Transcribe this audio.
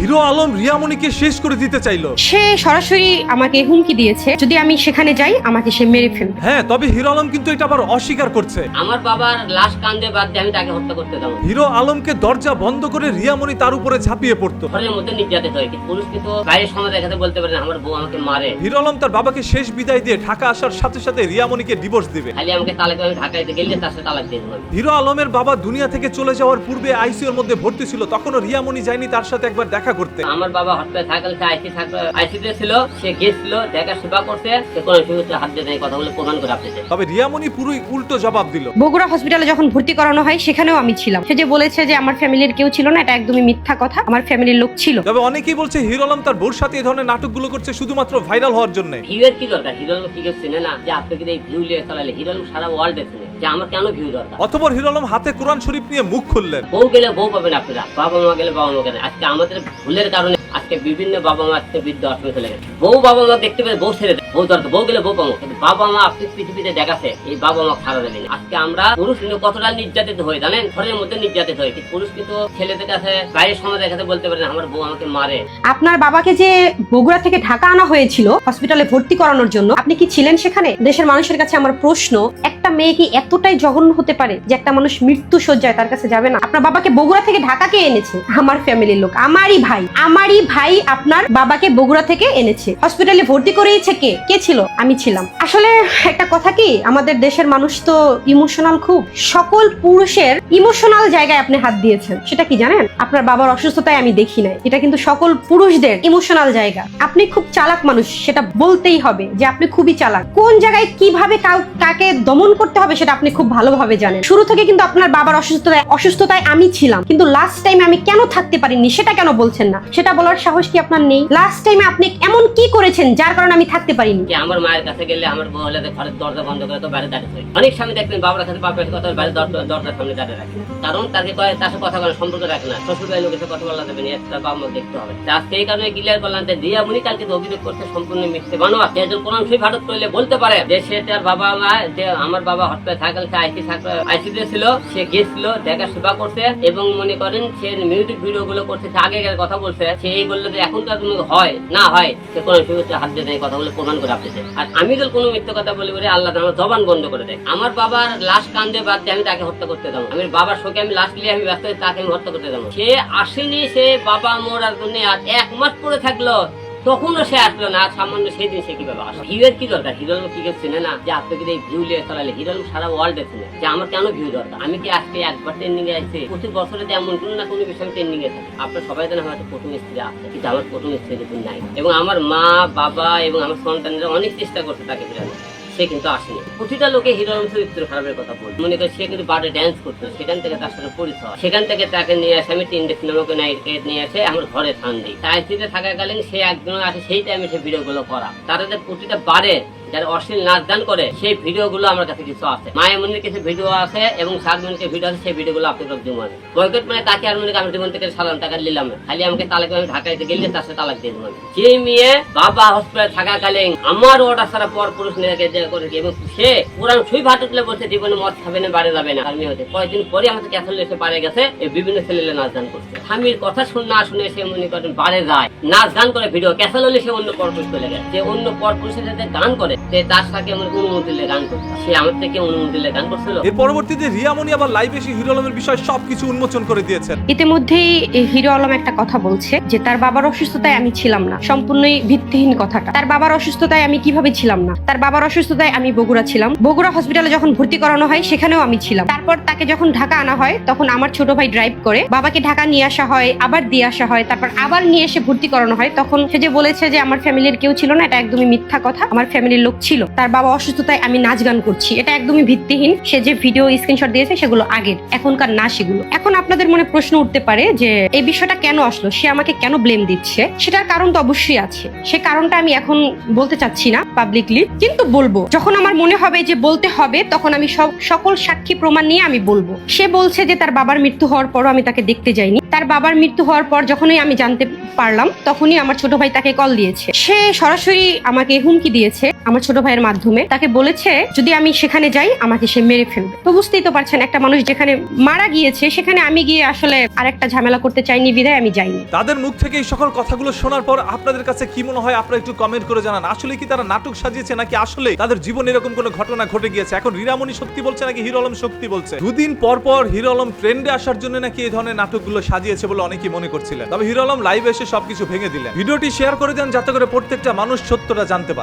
Hero Alam রিয়ামণিকে শেষ করে দিতে চাইলো। সে সরাসরি আমাকে হুমকি দিয়েছে। যদি আমি সেখানে যাই আমাকে সে মেরে ফেলবে। হ্যাঁ তবে হিরো আলম কিন্তু এটা আবার অস্বীকার করছে। আমার বাবার লাশ কান্দে বাদ দিয়ে আমি তাকে হত্যা করতে যাব। হিরো আলমকে দরজা বন্ধ করে রিয়ামণি তার উপরে ঝাঁপিয়ে পড়তো। ঘরের মধ্যে নির্যাতিত হয় কিন্তু পুরুষ কিন্তু বাইরের সময় দেখাতে বলতে পারে না, আমার বউ আমাকে মারে। হিরো আলম তার বাবাকে শেষ বিদায় দিয়ে ঢাকা আসার সাথে সাথে রিয়ামণিকে ডিভোর্স দিবে। খালি আমাকে তালাক আমি ঢাকাইতে গেলে তার সাথে তালাক দিয়ে দেবো। হিরো আলমের বাবা দুনিয়া থেকে চলে যাওয়ার পূর্বে আইসিইউর মধ্যে ভর্তি ছিল তখনও রিয়ামণি যায়নি তার সাথে একবার দেখা করতে। আমার বাবা হসপিটালে থাকালে সে আইসি থাকবে আইসিতে ছিল সে গেছিল দেখা সেবা করতে সে কোনো সুযোগ হাত দিয়ে দেয় কথাগুলো প্রমাণ করে আপনি তবে রিয়ামণি পুরোই উল্টো জবাব দিল। বগুড়া হসপিটালে যখন ভর্তি করানো হয় সেখানেও আমি ছিলাম। সে যে বলেছে যে আমার ফ্যামিলির কেউ ছিল না এটা একদমই মিথ্যা কথা। আমার ফ্যামিলির লোক ছিল। তবে অনেকেই বলছে হিরো আলম তার বউর সাথে এই ধরনের নাটকগুলো করছে শুধুমাত্র ভাইরাল হওয়ার জন্য। ভিউয়ের কি দরকার? হিরো কি কেউ চেনে না? যে আপনি কিন্তু এই ভিউ লিয়ে চালালে হিরো সারা ওয়ার্ল্ডে চেনে। যে আমার কেন ভিউ দরকার? অতপর হিরো আলম হাতে কোরআন শরীফ নিয়ে মুখ খুললেন। বউ গেলে বউ পাবেন আপনারা। বাবা মা গেলে বাবা মা গেলে আজকে আমাদের ভুলের কারণে আজকে বিভিন্ন বাবা মা আজকে বৃদ্ধ আশ্রমে চলে গেছে। বউ বাবা মা দেখতে পেলে বউ ছেড়ে দেয়। বউ দরকার বউ গেলে বউ পাবো। কিন্তু বাবা মা আপনি পৃথিবীতে দেখাছে এই বাবা মা খারাপ দেবেন আজকে আমরা পুরুষ কিন্তু কতটা নির্যাতিত হই, জানেন? ঘরের মধ্যে নির্যাতিত হয় পুরুষ কিন্তু ছেলেদের কাছে, বাইরের সময় দেখাতে বলতে পারে আমার বউ আমাকে মারে। আপনার বাবাকে যে বগুড়া থেকে ঢাকা আনা হয়েছিল হসপিটালে ভর্তি করানোর জন্য, আপনি কি ছিলেন সেখানে? দেশের মানুষের কাছে আমার প্রশ্ন, একটা মেয়ে কি এতটাই জঘন্য হতে পারে যে একটা মানুষ মৃত্যু সজ্জায় তার কাছে যাবে না? আপনার বাবাকে বগুড়া থেকে ঢাকাকে এনেছে? আমার ফ্যামিলির লোক, আমারই ভাই আমারই ভাই। আপনার বাবাকে বগুড়া থেকে এনেছে। হসপিটালে ভর্তি করিয়েছে কে? কে ছিল? আমি ছিলাম। আসলে একটা কথা কি, আমাদের দেশের মানুষ তো ইমোশনাল খুব। সকল পুরুষের ইমোশনাল জায়গায় আপনি হাত দিয়েছেন। সেটা কি জানেন? আপনার বাবার অসুস্থতায় আমি দেখি নাই। এটা কিন্তু সকল পুরুষদের ইমোশনাল জায়গা। আপনি খুব চালাক মানুষ, সেটা বলতেই হবে যে আপনি খুবই চালাক। কোন জায়গায় কীভাবে কাকে দমন করতে হবে সেটা আপনি খুব ভালোভাবে জানেন। শুরু থেকে কিন্তু আপনার বাবার অসুস্থতায় অসুস্থতায় আমি ছিলাম। কিন্তু লাস্ট টাইম আমি কেন থাকতে পারিনি, সেটা কেন বলছেন না? সেটা বলার সাহস কি আপনার নেই? লাস্ট টাইমে আপনি এমন কি করেছেন যার কারণে আমি থাকতে পারিনি? যে আমার মায়ের কাছে গেলে আমার বউ হলে ঘরের দরজা বন্ধ করে তো বাইরে দাঁড়িয়ে থাকে। অনেক স্বামী দেখবেন বাবার কাছে বাপের কথা বাইরে দরজা- দরজার সামনে দাঁড়িয়ে রাখে কারণ তাকে কয় তার সাথে কথা বলার সম্পর্ক রাখে না। শ্বশুর বাড়ির লোকের সাথে কথা বলা যাবে না একটা বাবা দেখতে হবে। তা সেই কারণে ক্লিয়ার করলাম যে দিয়া মুনি কালকে যে অভিযোগ করতে সম্পূর্ণ মিথ্যে। বানোয়া সে একজন কোরআন শরীফ হাটত করলে বলতে পারে যে সে তার বাবা মা, যে আমার বাবা হসপিটালে থাকলে সে আইসি থাকবে আইসিতে ছিল, সে গেছিল, দেখা সেবা করছে এবং মনে করেন সে মিউজিক ভিডিও গুলো করছে আগে কথা বলছে, সে বলল এখনকার কোনো হয়, না হয়, সে কোনো শরীফের হাত দিয়ে দেয় কথাগুলো প্রমাণ করে আসতেছে আর আমি যদি কোনো মিথ্যা কথা বলি বলে, আল্লাহ আমার জবান বন্ধ করে দেয়। আমার বাবার লাশ কান্দে বাদ দিয়ে আমি তাকে হত্যা করতে দেবো আমি বাবার শোকে আমি লাশ নিয়ে আমি ব্যস্ত তাকে আমি হত্যা করতে দেবো সে আসেনি, সে বাবা মোর জন্য আর এক মাস পরে থাকল তখনও সে আসলো না সামান্য সেদিন সে কীভাবে আসলো? ভিউয়ের কি দরকার? হিরো কি কেউ চেনে না যে আপনি যদি এই ভিউ লিয়ে চালালে? হিরো সারা ওয়ার্ল্ডে চেনে যে আমার কেন ভিউ দরকার? আমি কি আজকে একবার ট্রেন্ডিং এ আসছি প্রতি বছরে এমন কোনো না কোনো বিষয়ে ট্রেন্ডিং এ থাকে। আপনার সবাই জানেন হয়তো প্রথম স্ত্রী আছে, কিন্তু আমার প্রথম স্ত্রী কিন্তু নাই। এবং আমার মা, বাবা এবং আমার সন্তানরা অনেক চেষ্টা করছে তাকে ফিরানো সে কিন্তু আসেনি। প্রতিটা লোকে হিরো আলম চরিত্র খারাপের কথা বল। মনে করে সে কিন্তু বারে ড্যান্স করতো, সেখান থেকে তার সাথে পরিচয়। সেখান থেকে তাকে নিয়ে আসে, আমি তিনটে সিনেমাকে নাইটকে নিয়ে আসে আমার ঘরে থান দিই তাই থাকাকালীন সে একজন আসে, সেই টাইমে সে ভিডিও গুলো করা। তারা প্রতিটা বারে যারা অশ্লীল নাচ গান করে, সেই ভিডিও গুলো আমার কাছে কিছু আছে। মায়ের কিছু ভিডিও আছে এবং সালমানের ভিডিও আছে, সেই ভিডিও গুলো আপলোড দিব আমি বয়কট মানে তাকে আর মনে আমি জীবন থেকে সালাম টাকা নিলাম খালি আমাকে তালাক আমি ঢাকাইতে গেলে তার সাথে তালাক দিয়ে দেবো আমি। যে মেয়ে বাবা হসপিটালে থাকাকালীন আমার অর্ডার ছাড়া পর পুরুষ নিয়ে যে করেছে এবং সে পুরান সুই ভাটুকলে বলছে, জীবনে মদ খাবে না, বাড়ি যাবে না আর মেয়ে হচ্ছে কয়েকদিন পরে আমাদের ক্যাসল এসে বাড়ি গেছে বিভিন্ন ছেলে নাচ গান করছে। স্বামীর কথা শুন, না শুনে সে মনে করেন বাড়ে যায়। নাচ গান করে ভিডিও ক্যাসল হলে সে অন্য পরপুরুষ চলে গেছে। যে অন্য পরপুরুষের সাথে গান করে সে তার সাথে আমার অনুমতি গান করছে। সে আমার থেকে অনুমতি গান করছিল। এর পরবর্তীতে রিয়ামণি আবার লাইভ এসে হিরো আলমের বিষয় সবকিছু উন্মোচন করে দিয়েছেন। ইতিমধ্যেই হিরো আলম একটা কথা বলছে যে তার বাবার অসুস্থতায় আমি ছিলাম না। সম্পূর্ণই ভিত্তিহীন কথাটা। তার বাবার অসুস্থতায় আমি কীভাবে ছিলাম না? তার বাবার অসুস্থতায় আমি বগুড়া ছিলাম। বগুড়া হসপিটালে যখন ভর্তি করানো হয় সেখানেও আমি ছিলাম। তারপর তাকে যখন ঢাকা আনা হয় তখন আমার ছোট ভাই ড্রাইভ করে বাবাকে ঢাকা নিয়ে আসা হয় আবার দিয়ে আসা হয় তারপর আবার নিয়ে এসে ভর্তি করানো হয়। তখন সে যে বলেছে যে আমার ফ্যামিলির কেউ ছিল না এটা একদমই মিথ্যা কথা। আমার ফ্যামিলির লোক ছিল। তার বাবা অসুস্থতায় আমি নাচ গান করছি। এটা একদমই ভিত্তিহীন। সে যে ভিডিও স্ক্রিনশট দিয়েছে, সেগুলো আগের। এখনকার না সেগুলো। এখন আপনাদের মনে প্রশ্ন উঠতে পারে যে, এই বিষয়টা কেন আসলো? সে আমাকে কেন ব্লেম দিচ্ছে? সেটার কারণ তো অবশ্যই আছে। সে কারণটা আমি এখন বলতে চাচ্ছি না পাবলিকলি কিন্তু বলব, যখন আমার মনে হবে যে বলতে হবে, তখন আমি সব, সকল সাক্ষী প্রমাণ নিয়ে আমি বলব। সে বলছে যে তার বাবার মৃত্যু হওয়ার পরও আমি তাকে দেখতে যাইনি। তার বাবার মৃত্যু হওয়ার পর যখনই আমি জানতে পারলাম, তখনই আমার ছোট ভাই তাকে কল দিয়েছে। সে সরাসরি আমাকে হুমকি দিয়েছে আমার ছোট ভাইয়ের মাধ্যমে। তাকে বলেছে, যদি আমি সেখানে যাই, আমাকে সে মেরে ফেলবে। তো বুঝতেই তো পারছেন, একটা মানুষ যেখানে মারা গিয়েছে, সেখানে আমি গিয়ে আসলে আরেকটা ঝামেলা করতে চাইনি, বিদায় আমি যাইনি। তাদের মুখ থেকে এই সকল কথাগুলো শোনার পর আপনাদের কাছে কি মনে হয়, আপনারা একটু কমেন্ট করে জানান। আসলে কি তারা নাটক সাজিয়েছে, নাকি আসলে তাদের জীবনে এরকম কোনো ঘটনা ঘটে গিয়েছে? এখন রীরামণি সত্যি বলছে, নাকি হিরো আলম সত্যি বলছে? দুদিন পর পর হিরো আলম ট্রেন্ডে আসার জন্য নাকি এই ধরনের নাটকগুলো সাজিয়েছে বলে অনেকেই মনে করছিলেন। তবে হিরো আলম লাইভ এসে সবকিছু ভেঙে দিলেন। ভিডিওটি শেয়ার করে দেন যাতে করে প্রত্যেকটা মানুষ সত্যটা জানতে পারে।